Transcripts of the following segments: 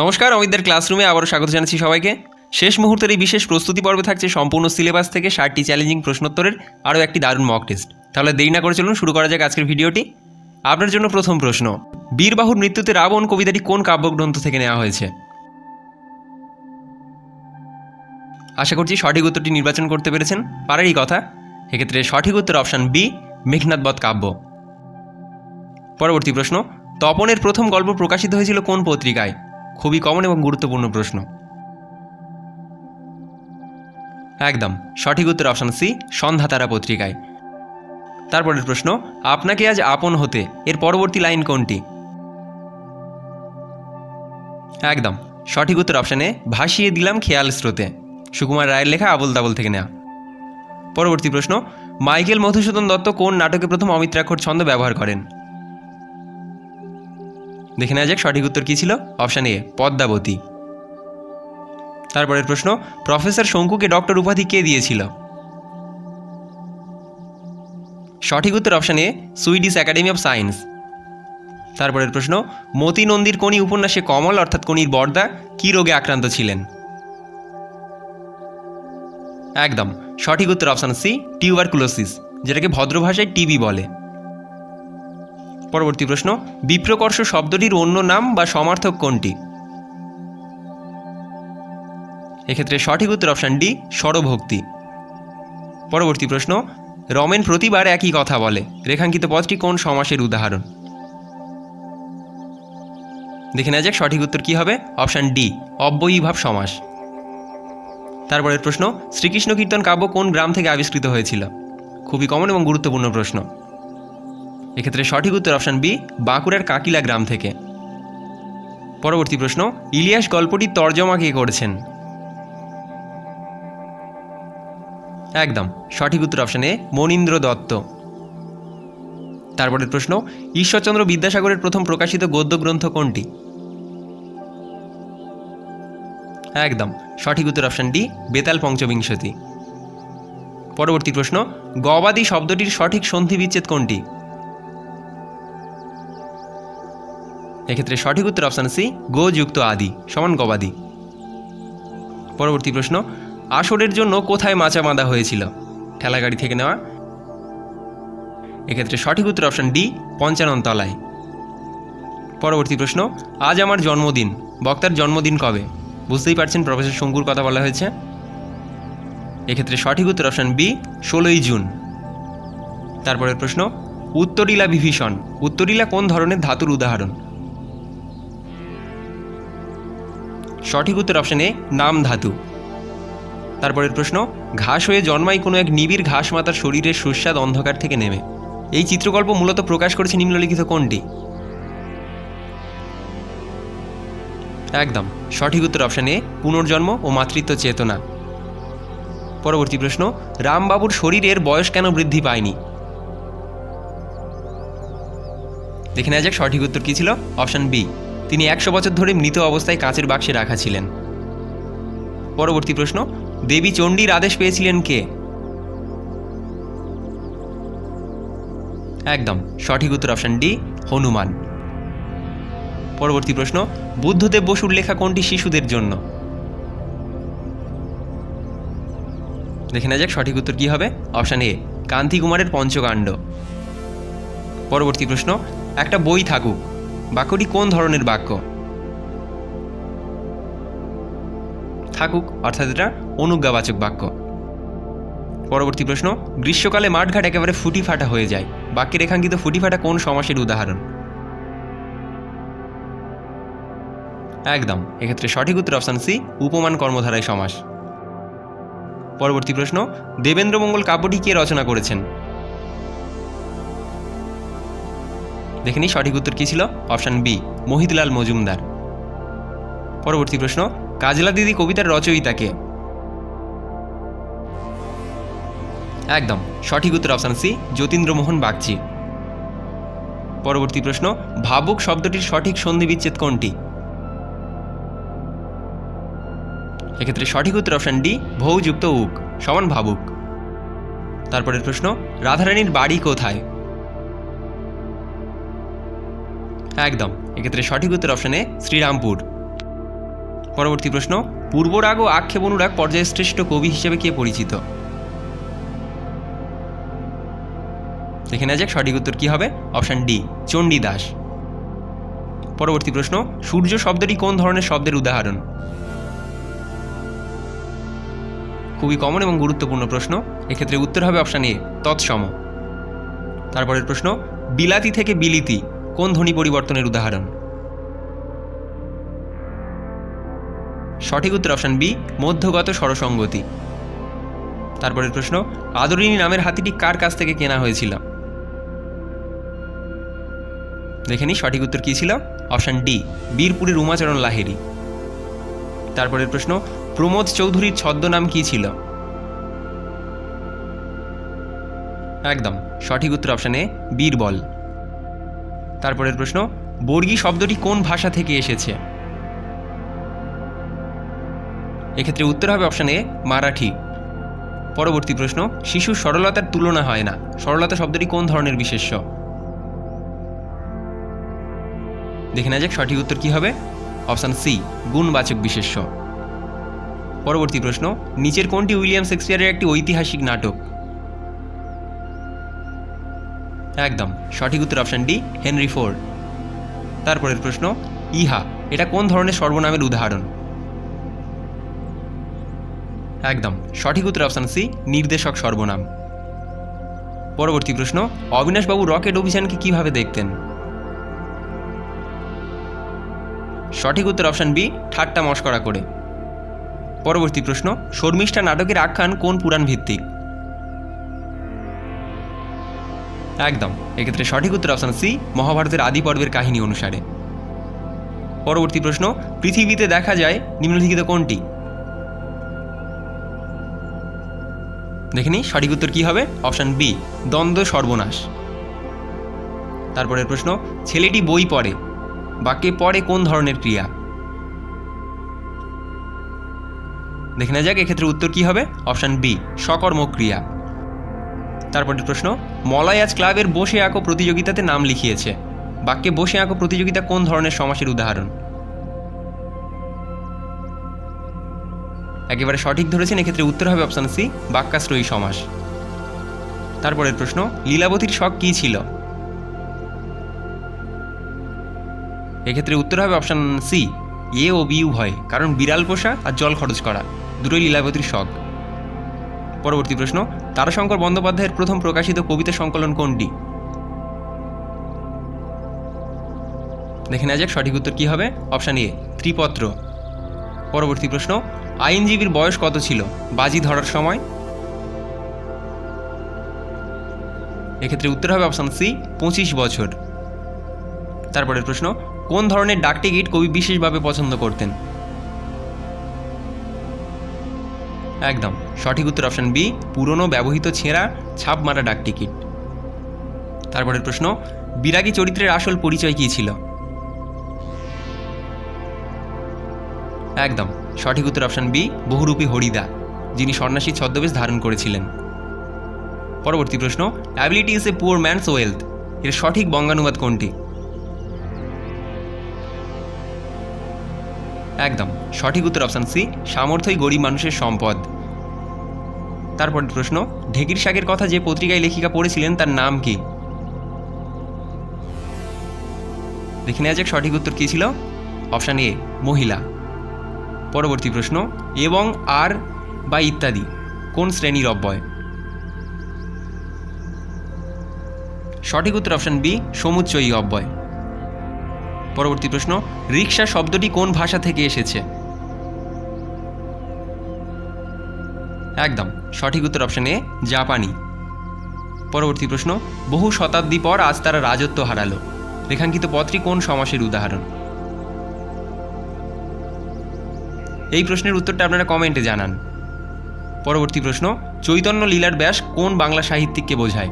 নমস্কার, অমিতদের ক্লাসরুমে আবারও স্বাগত জানাচ্ছি সবাইকে। শেষ মুহূর্তের এই বিশেষ প্রস্তুতি পর্বে থাকছে সম্পূর্ণ সিলেবাস থেকে ষাটটি চ্যালেঞ্জিং প্রশ্নোত্তরের আরও একটি দারুণ মক টেস্ট তাহলে দেরি না করে চলুন, শুরু করা যাক আজকের ভিডিওটি। আপনার জন্য প্রথম প্রশ্ন, বীরবাহুর মৃত্যুতে রাবণ কবিতাটি কোন কাব্যগ্রন্থ থেকে নেওয়া হয়েছে? আশা করছি সঠিক উত্তরটি নির্বাচন করতে পেরেছেন, পারারই কথা। এক্ষেত্রে সঠিক উত্তর অপশান বি মেঘনাথবধ কাব্য। পরবর্তী প্রশ্ন, তপনের প্রথম গল্প প্রকাশিত হয়েছিল কোন পত্রিকায়? খুবই কমন এবং গুরুত্বপূর্ণ প্রশ্ন। একদম, সঠিক উত্তর অপশান সি সন্ধ্যাতারা পত্রিকায়। তারপরের প্রশ্ন, আপনাকে আজ আপন হতে এর পরবর্তী লাইন কোনটি? একদম, সঠিক উত্তর অপশানে ভাসিয়ে দিলাম খেয়াল স্রোতে। সুকুমার রায়ের লেখা আবল তাবল থেকে নেওয়া পরবর্তী প্রশ্ন, মাইকেল মধুসূদন দত্ত কোন নাটকে প্রথম অমিত্রাক্ষর ছন্দ ব্যবহার করেন? দেখে নেওয়া যাক সঠিক উত্তর কী ছিল? Option A, Padmavati. তারপরের প্রশ্ন, প্রফেসর শঙ্কুকে ডক্টর উপাধি কে দিয়েছিল? সঠিক উত্তর option A, Swedish academy of science. তারপরের প্রশ্ন মতি নন্দীর কোনি উপন্যাসে কমল, অর্থাৎ কোনির বর্দা, কী রোগে আক্রান্ত ছিলেন? একদম, সঠিক উত্তর অপশান সি, টিউবারকুলোসিস, যেটাকে ভদ্র ভাষায় টিবি বলে। পরবর্তী প্রশ্ন, বিপ্রকর্ষ শব্দটির অন্য নাম বা সমার্থক কোনটি? এক্ষেত্রে সঠিক উত্তর অপশান ডি, স্বরভক্তি। পরবর্তী প্রশ্ন, রমেন প্রতিবার একই কথা বলে। রেখাঙ্কিত পদটি কোন সমাসের উদাহরণ? দেখে নেওয়া যাক সঠিক উত্তর কী হবে। অপশান ডি, অব্যয়ীভাব সমাস। তারপরের প্রশ্ন শ্রীকৃষ্ণ কীর্তন কাব্য কোন গ্রাম থেকে আবিষ্কৃত হয়েছিল? খুবই কমন এবং গুরুত্বপূর্ণ প্রশ্ন। এক্ষেত্রে সঠিক উত্তর অপশান বি, বাঁকুড়ার কাকিলা গ্রাম থেকে। পরবর্তী প্রশ্ন, ইলিয়াস গল্পটি তর্জমা কে করেছেন? একদম, সঠিক উত্তর অপশানে মনীন্দ্র দত্ত। তারপরের প্রশ্ন, ঈশ্বরচন্দ্র বিদ্যাসাগরের প্রথম প্রকাশিত গদ্য গ্রন্থ কোনটি? একদম, সঠিক উত্তর অপশান ডি, বেতাল পঞ্চবিংশতি। পরবর্তী প্রশ্ন, গবাদি শব্দটির সঠিক সন্ধি বিচ্ছেদ কোনটি? এক্ষেত্রে সঠিক উত্তর অপশান সি গো যুক্ত আদি, সমান গবাদি। পরবর্তী প্রশ্ন, আসরের জন্য কোথায় মাচা বাঁধা হয়েছিল? ঠেলাগাড়ি থেকে নেওয়া। এক্ষেত্রে সঠিক উত্তর অপশান ডি পঞ্চানন তলায় পরবর্তী প্রশ্ন, আজ আমার জন্মদিন, বক্তার জন্মদিন কবে? বুঝতেই পারছেন প্রফেসর শঙ্কুর কথা বলা হয়েছে। এক্ষেত্রে সঠিক উত্তর অপশান বি ষোলোই জুন। তারপরের প্রশ্ন, উত্তরিলা বিভীষণ, উত্তরিলা কোন ধরনের ধাতুর উদাহরণ? সঠিক উত্তর অপশানে নাম ধাতু। তারপরের প্রশ্ন, ঘাস হয়ে জন্মায় কোনো এক নিবিড় ঘাস মাতার শরীরের সুস্বাদ অন্ধকার থেকে নেমে। এই চিত্রকল্প মূলত প্রকাশ করেছে নিম্নলিখিত কোনটি? একদম, সঠিক উত্তর অপশানে পুনর্জন্ম ও মাতৃত্ব চেতনা। পরবর্তী প্রশ্ন, রামবাবুর শরীরের বয়স কেন বৃদ্ধি পায়নি? দেখে নেওয়া যাক সঠিক উত্তর কী ছিল অপশান বি তিনি একশো বছর ধরে মৃত অবস্থায় কাঁচের বাক্সে রাখা ছিলেন। পরবর্তী প্রশ্ন, দেবী চণ্ডীর আদেশ পেয়েছিলেন কে? একদম, সঠিক উত্তর অপশান ডি, হনুমান। পরবর্তী প্রশ্ন, বুদ্ধদেব বসুর লেখা কোনটি শিশুদের জন্য? দেখে নেওয়া যাক সঠিক উত্তর কী হবে। অপশান এ কান্তি কুমারের পঞ্চকাণ্ড। পরবর্তী প্রশ্ন, একটা বই থাকুক। বাক্যটি কোন ধরনের বাক্য? থাকুক, অর্থাৎ এটা অনুজ্ঞাবাচক বাক্য। পরবর্তী প্রশ্ন, গ্রীষ্মকালে মাঠঘাট একেবারে ফুটি ফাটা হয়ে যায়। বাক্যে রেখাঙ্কিত ফুটি ফাটা কোন সমাসের উদাহরণ? একদম, এক্ষেত্রে সঠিক উত্তর অপশান সি, উপমান কর্মধারায় সমাস। পরবর্তী প্রশ্ন দেবেন্দ্রমঙ্গল কাব্যটি কে রচনা করেছেন? দেখে নিই সঠিক উত্তর কী ছিল? Option B, Mohitlal Majumdar. পরবর্তী প্রশ্ন, কাজলা দিদি কবিতার রচয়িতাকে একদম, সঠিক উত্তর অপশান সি, যতীন্দ্রমোহন বাগচি। পরবর্তী প্রশ্ন, ভাবুক শব্দটির সঠিক সন্ধি বিচ্ছেদ কোনটি? এক্ষেত্রে সঠিক উত্তর অপশান ডি, ভৌযুক্ত উক, সমান ভাবুক। তারপরের প্রশ্ন, রাধারানীর বাড়ি কোথায়? একদম। এক্ষেত্রে সঠিক উত্তর অপশানে শ্রীরামপুর। পরবর্তী প্রশ্ন, পূর্বরাগ ও আক্ষেপ অনুরাগ পর্যায়ে শ্রেষ্ঠ কবি হিসেবে কে পরিচিত? দেখে নেওয়া যাক সঠিক উত্তর কী হবে। অপশান ডি চণ্ডীদাস পরবর্তী প্রশ্ন, সূর্য শব্দটি কোন ধরনের শব্দের উদাহরণ? খুবই কমন এবং গুরুত্বপূর্ণ প্রশ্ন। এক্ষেত্রে উত্তর হবে অপশান এ, তৎসম। তারপরের প্রশ্ন, বিলাতি থেকে বিলিতি কোন ধ্বনি পরিবর্তনের উদাহরণ? সঠিক উত্তর অপশান বি, মধ্যগত স্বরসঙ্গতি। তারপরের প্রশ্ন আদরিনী নামের হাতিটি কার কাছ থেকে কেনা হয়েছিল? দেখে নিই সঠিক উত্তর কী ছিল। অপশান ডি, বীরপুরের উমাচরণ লাহেরি তারপরের প্রশ্ন, প্রমোদ চৌধুরীর ছদ্মনাম কী ছিল? একদম, সঠিক উত্তর অপশান বীরবল। তারপরের প্রশ্ন, বর্গী শব্দটি কোন ভাষা থেকে এসেছে? এক্ষেত্রে উত্তর হবে অপশান এ মারাঠি। পরবর্তী প্রশ্ন শিশুর সরলতার তুলনা হয় না। সরলতা শব্দটি কোন ধরনের বিশেষ্য? দেখে না যাক সঠিক উত্তর কি হবে। অপশান সি গুণবাচক বিশেষ্য। পরবর্তী প্রশ্ন, নিচের কোনটি উইলিয়াম শেক্সপিয়ারের একটি ঐতিহাসিক নাটক? একদম। সঠিক উত্তর অপশান ডি হেনরি ফোর্ড তারপরের প্রশ্ন, ইহা, এটা কোন ধরনের সর্বনামের উদাহরণ? একদম। সঠিক উত্তর অপশান সি নির্দেশক সর্বনাম। পরবর্তী প্রশ্ন, অবিনাশবাবু রকেট অভিযানকে কীভাবে দেখতেন? সঠিক উত্তর অপশান বি ঠাট্টা মস্করা করে। পরবর্তী প্রশ্ন, শর্মিষ্ঠা নাটকের আখ্যান কোন পুরাণ ভিত্তিক একদম। এক্ষেত্রে সঠিক উত্তর অপশান সি মহাভারতের আদি পর্বের কাহিনী অনুসারে। পরবর্তী প্রশ্ন, পৃথিবীতে দেখা যায় নিম্নলিখিত কোনটি? দেখে নিই, সঠিক উত্তর কী হবে? অপশান বি দ্বন্দ্ব সর্বনাশ। তারপরের প্রশ্ন, ছেলেটি বই পড়ে, বাক্যে পড়ে কোন ধরনের ক্রিয়া? দেখে না যাক, এক্ষেত্রে উত্তর কী হবে? অপশান বি সকর্মক ক্রিয়া। তারপরের প্রশ্ন, মলয় আজ ক্লাবের বসে আঁকো প্রতিযোগিতাতে নাম লিখিয়েছে। বাক্যে বসে আঁকো প্রতিযোগিতা কোন ধরনের সমাসের উদাহরণ? একেবারে সঠিক ধরেছেন, এক্ষেত্রে উত্তর হবে অপশান সি বাক্যাশ্রয়ী সমাস। তারপরের প্রশ্ন, লীলাবতীর শখ কী ছিল? এক্ষেত্রে উত্তর হবে অপশান সি এ ও বি উভয়, কারণ বিড়াল পোষা আর জল খরচ করা, দুটোই লীলাবতীর শখ। পরবর্তী প্রশ্ন, তারাশঙ্কর বন্দ্যোপাধ্যায়ের প্রথম প্রকাশিত কবিতা সংকলন কোনটি? দেখে নেওয়া যাক সঠিক উত্তর কী হবে। অপশান এ, ত্রিপত্র। পরবর্তী প্রশ্ন, আইনজীবীর বয়স কত ছিল? বাজি ধরার সময়। এক্ষেত্রে উত্তর হবে অপশান সি, পঁচিশ বছর। তারপরের প্রশ্ন, কোন ধরনের ডাক টিকিট কবি বিশেষভাবে পছন্দ করতেন? একদম। সঠিক উত্তর অপশান বি পুরনো ব্যবহৃত ছেঁড়া, ছাপ মারা ডাক টিকিট। তারপরের প্রশ্ন, বিরাগী চরিত্রের আসল পরিচয় কী ছিল? একদম, সঠিক উত্তর অপশান বি বহুরূপী হরিদা, যিনি সন্ন্যাসী ছদ্মবেশ ধারণ করেছিলেন। পরবর্তী প্রশ্ন ability is a poor man's wealth এর সঠিক বঙ্গানুবাদ কোনটি? একদম, সঠিক উত্তর অপশান সি সামর্থ্যই গরিব মানুষের সম্পদ। তারপর প্রশ্ন, ঢেকির শাকের কথা যে পত্রিকায় লেখিকা পড়েছিলেন তার নাম কি? দেখে নেওয়া যাক সঠিক উত্তর কী ছিল। অপশান এ, মহিলা। পরবর্তী প্রশ্ন, এবং আর বা ইত্যাদি, কোন শ্রেণির অব্যয়? সঠিক উত্তর অপশান বি, সমুচ্চয়ী অব্যয়। পরবর্তী প্রশ্ন রিক্সা শব্দটি কোন ভাষা থেকে এসেছে? একদম। সঠিক উত্তর অপশান এ জাপানি। পরবর্তী প্রশ্ন, বহু শতাব্দী পর আজ তারা রাজত্ব হারালো। রেখাঙ্কিত পত্রী কোন সমাসের উদাহরণ? এই প্রশ্নের উত্তরটা আপনারা কমেন্টে জানান। পরবর্তী প্রশ্ন, চৈতন্য লীলার ব্যাস কোন বাংলা সাহিত্যিককে বোঝায়?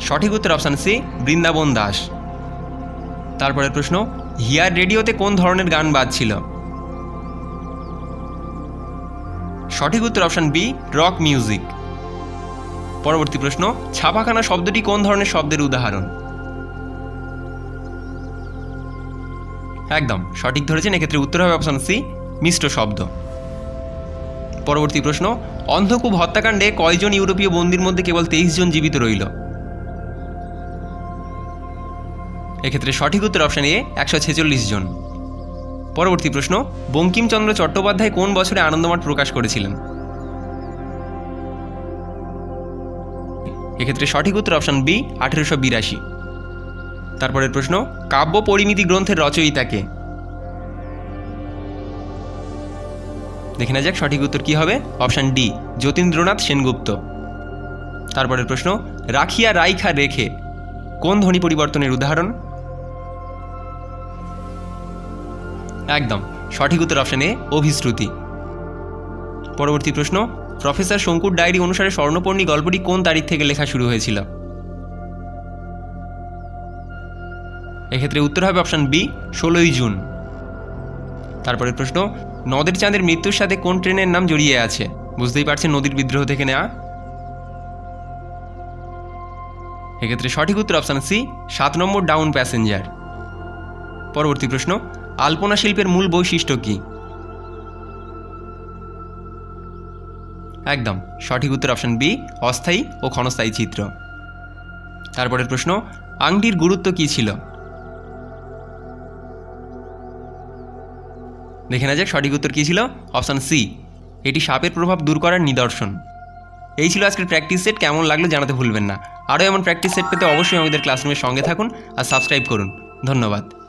সঠিক উত্তর অপশান সি বৃন্দাবন দাস। তারপরের প্রশ্ন, হিয়ার রেডিওতে কোন ধরনের গান বাজছিল? সঠিক উত্তর অপশান বি, রক মিউজিক। পরবর্তী প্রশ্ন, ছাপাখানা শব্দটি কোন ধরনের শব্দের উদাহরণ? একদম, সঠিক ধরেছেন, এক্ষেত্রে উত্তর হবে অপশন সি, মিষ্ট শব্দ। পরবর্তী প্রশ্ন, অন্ধকূপ হত্যাকাণ্ডে কয়জন ইউরোপীয় বন্দির মধ্যে কেবল তেইশ জন জীবিত রইল? এক্ষেত্রে সঠিক উত্তর অপশান এ, একশো ছেচল্লিশ জন। পরবর্তী প্রশ্ন, বঙ্কিমচন্দ্র চট্টোপাধ্যায় কোন বছরে আনন্দমঠ প্রকাশ করেছিলেন? এক্ষেত্রে সঠিক উত্তর অপশন বি, আঠেরোশো বিরাশি। তারপরের প্রশ্ন, কাব্য পরিমিতি গ্রন্থের রচয়িতাকে দেখে না যাক সঠিক উত্তর কি হবে। Option D, Jatindranath Sengupta. তারপরের প্রশ্ন, রাখিয়া রাইখা রেখে কোন ধ্বনি পরিবর্তনের উদাহরণ? একদম। সঠিক উত্তর অপশন এ অভিশ্রুতি। পরবর্তী প্রশ্ন, প্রফেসর শঙ্কুর ডায়েরি অনুসারে স্বর্ণপর্ণী গল্পটি কোন তারিখ থেকে লেখা শুরু হয়েছিল? এক্ষেত্রে উত্তর হবে অপশন বি ষোলোই জুন। তারপরের প্রশ্ন, নদের চাঁদের মৃত্যুর সাথে কোন ট্রেনের নাম জড়িয়ে আছে? বুঝতেই পারছেন নদীর বিদ্রোহ থেকে নেওয়া এক্ষেত্রে সঠিক উত্তর অপশন সি সাত নম্বর ডাউন প্যাসেঞ্জার। পরবর্তী প্রশ্ন আলপনা শিল্পের মূল বৈশিষ্ট্য কী? একদম, সঠিক উত্তর অপশন বি অস্থায়ী ও ক্ষণস্থায়ী চিত্র তারপরের প্রশ্ন, আংটির গুরুত্ব কী ছিল? দেখে না যাক, সঠিক উত্তর কী ছিল? অপশান সি এটি সাপের প্রভাব দূর করার নিদর্শন। এই ছিল আজকের প্র্যাকটিস সেট কেমন লাগল জানাতে ভুলবেন না। আরও এমন প্র্যাকটিস সেট পেতে অবশ্যই আমাদের ক্লাসরুমের সঙ্গে থাকুন আর সাবস্ক্রাইব করুন। ধন্যবাদ।